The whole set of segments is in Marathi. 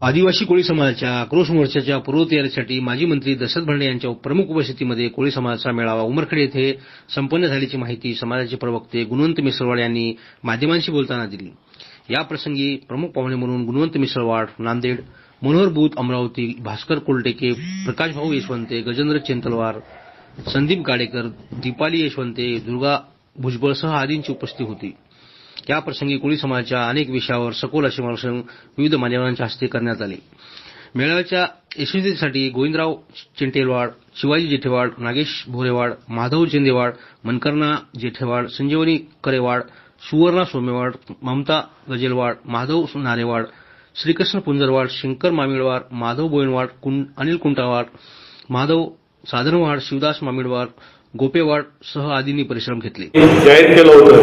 आदिवासी कोळी समाजाच्या आक्रोश मोर्चाच्या पूर्वतयारीसाठी माजी मंत्री दशरथ भरणे यांच्या प्रमुख उपस्थितीमध्ये कोळी समाजाचा मेळावा उमरखेड येथे संपन्न झाल्याची माहिती समाजाचे प्रवक्ते गुणवंत मिसळवाड यांनी माध्यमांशी बोलताना दिली. याप्रसंगी प्रमुख पाहुणे म्हणून गुणवंत मिसळवाड नांदेड मनोहर बूत अमरावती भास्कर कोलटेके प्रकाशभाऊ यशवंते गजेंद्र चेंतलवार संदीप गाडेकर दीपाली यशवंते दुर्गा भुजबळसह आदींची उपस्थिती होती. या प्रसंगी कोळी समाजाच्या अनेक विषयावर सखोल असे मार्गदर्शन विविध मान्यवरांच्या हस्ते करण्यात आले. मेळाव्याच्या यशस्वीतेसाठी गोविंदराव चिंटेलवाड शिवाजी जेठेवाड नागेश भोरेवाड माधव चेंदेवाड मनकर्णा जेठेवाड संजीवनी करेवाड सुवर्णा सोमेवाड ममता गजेलवाड माधव नारेवाड श्रीकृष्ण पुंजरवाड शंकर मामिळवार माधव बोयनवाड कुं- अनिल कुंटावाड माधव साधनवाड शिवदास मामिळवार गोपेवाड सह आदींनी परिश्रम घेतले. जाहीर केलं होतं.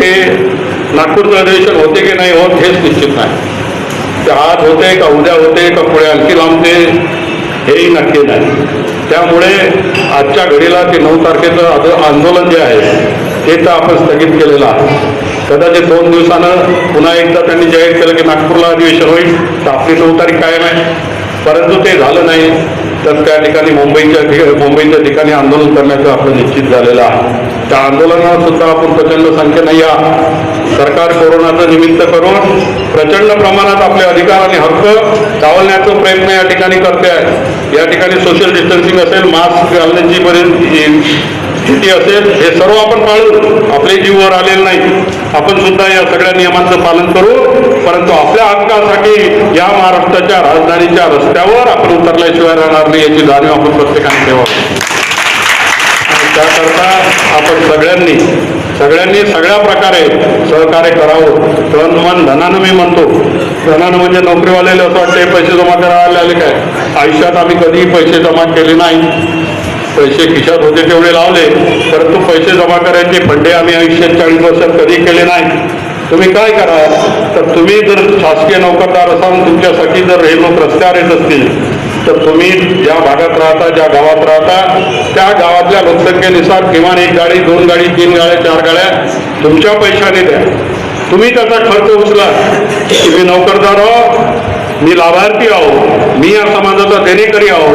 ते नागपूरचं अधिवेशन होते की नाही होत हेच निश्चित नाही. ते आज होते का उद्या होते का पुढे आणखी लांबते हेही नक्की नाही. त्यामुळे आजच्या घडीला ते नऊ तारखेचं आंदोलन जे आहे ते तर आपण स्थगित केलेलं आहे. कदाचित दोन दिवसानं पुन्हा एकदा त्यांनी जाहीर केलं की नागपूरला अधिवेशन होईल. तर आपली नऊ तारीख कायम आहे. परंतु ते झालं नाही तर त्या ठिकाणी मुंबईच्या मुंबईच्या ठिकाणी आंदोलन करण्याचं आपलं निश्चित झालेलं आहे. त्या आंदोलनात सुद्धा आपण प्रचंड संख्येनं या सरकार कोरोनाचं निमित्त करून प्रचंड प्रमाणात आपले अधिकार आणि हक्क डावलण्याचा प्रयत्न या ठिकाणी करते आहे या ठिकाणी सोशल डिस्टन्सिंग असेल मास्क घालण्याची पर्यंत किती असेल हे सर्व आपण पाळू. आपले जीववर आलेले नाही. आपण सुद्धा या सगळ्या नियमांचं पालन करू. परंतु आपल्या हक्कासाठी या महाराष्ट्राच्या राजधानीच्या रस्त्यावर आपण उतरल्याशिवाय राहणार नाही याची जाणीव आपण प्रत्येकाने ठेवावी. त्याकरता आपण सगळ्यांनी सगळ्यांनी सगळ्या प्रकारे सहकार्य करावं. तन मन धनानं मी म्हणतो. धनानं म्हणजे नोकरीवाल्याला असं वाटतं पैसे जमा करायला आले काय? आयुष्यात आम्ही कधीही पैसे जमा केले नाही. पैसे खिशात होते तेवढे लावले परंतु पैसे जमा करायचे फंडे आम्ही आयुष्यात चाळीस वर्षात कधी केले नाही तुम्ही काय करा? तर तुम्ही जर शासकीय नोकरदार असाल तुमच्यासाठी जर हे लोक रस्त्यावर येत असतील तर तुम्ही ज्या भागात राहता ज्या गावात राहता त्या गावातल्या लोकसंख्येनुसार किमान एक गाडी दोन गाडी तीन गाड्या चार गाड्या तुमच्या पैशाने द्या. तुम्ही त्याचा खर्च उचला. तुम्ही नोकरदार आहो मी लाभार्थी आहो. मी या समाजाचा देणेकरी आहो.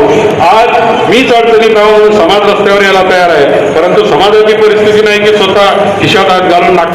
आज मीच अडचणीत आहो म्हणून समाज रस्त्यावर यायला तयार आहे. परंतु समाजाची परिस्थिती नाही की स्वतः खिशात आज घालून टाक